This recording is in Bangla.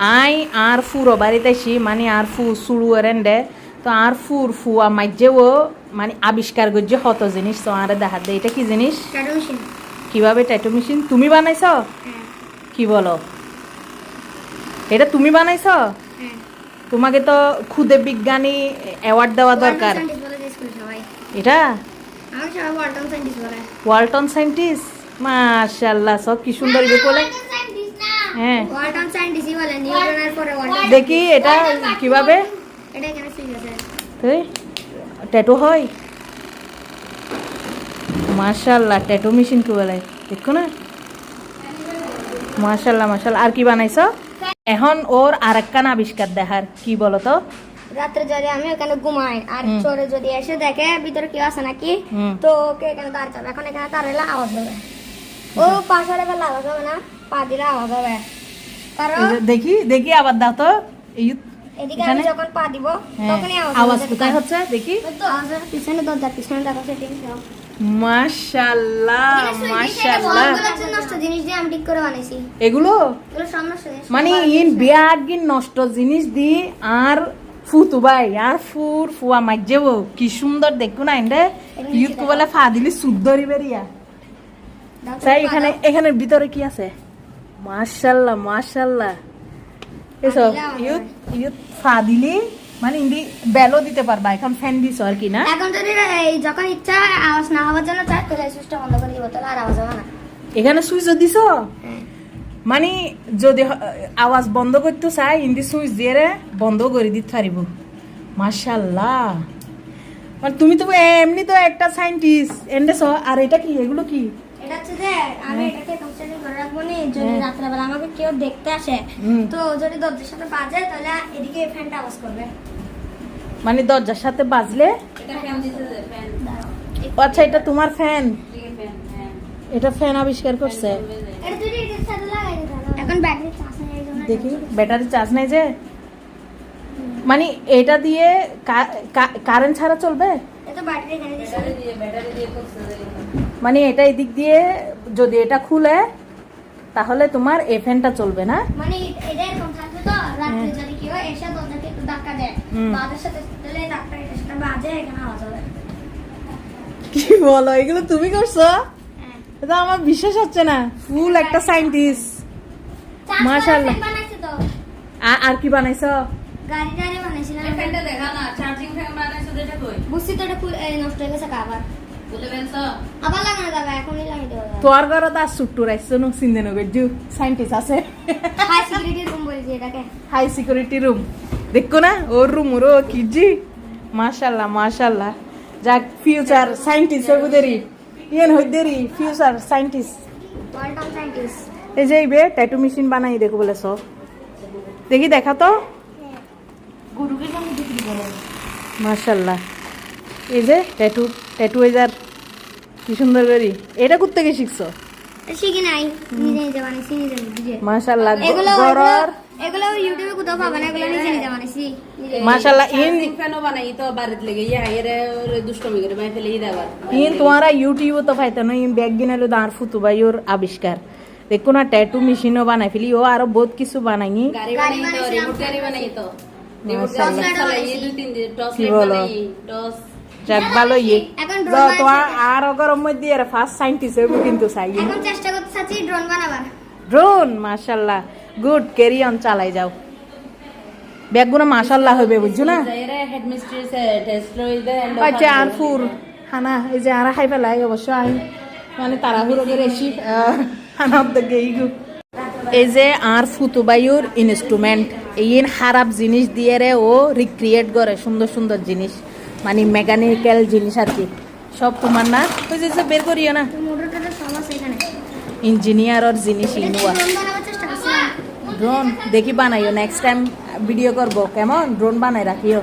আই আর ফুরো বাড়িতে মানে আর ফু সুড়ু এরেন্ডে তো আর ফুর ফুয়া মাঝেও মানে আবিষ্কার করছে হত জিনিস। তো আর দেখা দে এটা কি জিনিস? কীভাবে ট্যাটু মেশিন? তুমি বানাইছ? হ্যাঁ। কি বলো? এটা তুমি বানাইছ? হ্যাঁ। তোমাকে তো খুদে বিজ্ঞানী অ্যাওয়ার্ড দেওয়া দরকার। এটা? ওয়ালটন সায়েন্টিস্ট সাইন্টিস্ট মাশাল্লাহ সব কি সুন্দর বলে। হ্যাঁ। দেখি এটা কীভাবে? ট্যাটু হয়। মাশাল্লাহ ট্যাটু মেশিন কি বলে? দেখো না। মাশাল্লাহ আর কি বানাইছো? এখন ওর আরেকখান আবিষ্কার দেখার। কি বলতো রাত্রে যদি আমি ওখানে ঘুমাই আর। চোরে যদি এসে দেখে ভিতরে কেউ আছে নাকি তো ওকে এখানে দাঁড় যাবে এখন এখানে তার আওয়াজ হবে। ও পাশে আওয়াজ হবে না। পা দিলে আওয়াজ হবে কারণ দেখি দেখি আবার দাও তো। এই এদিকে আমি যখন পা দিব তখনই আওয়াজ আওয়াজ কোথায় হচ্ছে? দেখি। পিছনে দরজার পিছনে দেখো সেটিং মাশাল্লাহ মাশাল্লাহ নষ্ট জিনিস দিয়ে আমি ঠিক করে বানাইছি। এগুলো? এগুলো সব নষ্ট জিনিস। মানে ইন বিয়াগিন নষ্ট জিনিস দি আর ফুতু ভাই আর ফুর ফুয়া মাঝেব কি সুন্দর দেখো না এন্ডে ইউত কো বলে ফা দিলি দাও তাই পা এখানে ভিতরে কি আছে? মাশাল্লাহ মাশাল্লাহ এসো দিলে আমার ইউত ইউত ফা দিলি মানে ইন্দি বেলও দিতে পারবা এখন ফ্যান দিছ আর কি না? এখন যদি এই যখন ইচ্ছা আওয়াজ না হওয়ার জন্য চাই তাহলে সুইচটা বন্ধ করে দিব তাহলে আর আওয়াজ হবে না। এখানে সুইচ দিছ? হ্যাঁ। মানে যদি আওয়াজ বন্ধ করতে চাই ইন্দি সুইচ দিয়ে বন্ধ করে দিতে পারিব। মাশাল্লাহ মানে তুমি তো এমনি তো একটা সাইন্টিস্ট এন্ডে স আর এটা কি? এগুলো কি? এটা হচ্ছে যে আমি এটাকে কনসেন্ট্রেট করে রাখব নি যদি। রাত্রেবেলা আমাকে কেউ দেখতে আসে তো যদি দরজার সাথে বাজে তাহলে এদিকে ফ্যানটা আওয়াজ করবে। মানে দরজার সাথে বাজলে? আচ্ছা এটা তোমার ফ্যান? এটা ফ্যান আবিষ্কার করছে। এটা তুই এটার সাথে লাগাই দিতে এখন ব্যাটারি চার্জ নেই দেখি ব্যাটারি চার্জ নাই যে? মানে এটা দিয়ে কারেন্ট ছাড়া চলবে? এটা ব্যাটারি এখানে দিছি মানে এটা এদিক দিয়ে যদি এটা খুলে তাহলে তোমার এই ফ্যানটা চলবে না? মানে এটা এরকম থাকবে তো রাত্রে যদি কেউ এসে দরজাকে একটু ধাক্কা দেয় হুম। সাথে তাহলে ধাক্কা এটার সাথে বাজে এখানে আওয়াজ হবে। কি বলো এগুলো তুমি করছ? হ্যাঁ। এটা আমার বিশ্বাস হচ্ছে না। ফুল একটা সাইন্টিস্ট চার্জ মাশাআল্লাহ। আর কি বানাইছো? গাড়ি টাড়ি বানাইছিলাম। ফ্যানটা দেখা না চার্জিং ফ্যান বানাইছো যেটা কই? বুঝছি তো এটা নষ্ট হয়ে গেছে আবার তোর ঘরত আর সুট্টু রাইছো নো সিন্ধে নগর জু সাইন্টিস্ট আছে। হাই সিকিউরিটি রুম বলছি এটাকে। হাই সিকিউরিটি রুম দেখো না ওর রুম ওরও কি জি? মাশাল্লাহ মাশাল্লাহ। যাক ফিউচার সাইন্টিস্ট হইবদেরি ইয়েন হইদেরি ফিউচার সাইন্টিস্ট এই যে এইবে ট্যাটু মেশিন বানাই দেখো বলে সব। দেখি দেখা তো। মাশাল্লাহ। এই যে ট্যাটু ট্যাটু কি সুন্দর করি এটা করতে গিয়ে শিখছো শিখি নাই। নিজে নিজে বানাইছি নিজে নিজে মাশাল্লাহ এগুলো গরর। এগুলো ইউটিউবে কোথাও পাবে না এগুলো নিজে নিজে বানাইছি। নিজে। মাশাল্লাহ ইন ফ্যানও বানাই তো বাড়িতে লেগে ইয়া এরে ওরে দুষ্টমি করে বাই ফেলে ই ইন তোমারা ইউটিউব তো পাইতো না ইন ব্যাগ গিনালো দাঁড় ফুতু ভাই ওর আবিষ্কার। দেখো না ট্যাটু মেশিনও বানাই ফেলি ও আরও বহুত কিছু বানাইনি গাড়ি বানাই তো রিমোট গাড়ি বানাই তো। রিমোট গাড়ি চালাই এই দুই তিন দিন টস লাইট বানাই টস যাক ভালো এখন তোমার আর গরম মধ্যে আর ফার্স্ট সাইন্টিস্ট হইব কিন্তু চাই এখন চেষ্টা করতে চাচ্ছি ড্রোন বানাবার। ড্রোন মাশাল্লাহ। গুড ক্যারি অন চালাই যাও। ব্যাগগুলো মাশাল্লাহ হবে বুঝছ না? আচ্ছা আর ফুর হানা এই যে আর খাই পেলাই অবশ্য আই। মানে তাড়াহুড়ো করে এসি হানার দিকে এইগু। এই যে আর ফুতুবায়ুর ইনস্ট্রুমেন্ট এই খারাপ জিনিস দিয়ে রে ও রিক্রিয়েট করে সুন্দর সুন্দর জিনিস। মানে মেকানিক্যাল জিনিস আর কি। সব তোমার না? ওই যে বের করিও না। ইঞ্জিনিয়ার ইঞ্জিনিয়ারর জিনিস ইনুয়া। ড্রোন দেখি বানাইও নেক্সট টাইম ভিডিও করব। কেমন? ড্রোন বানাই রাখিও।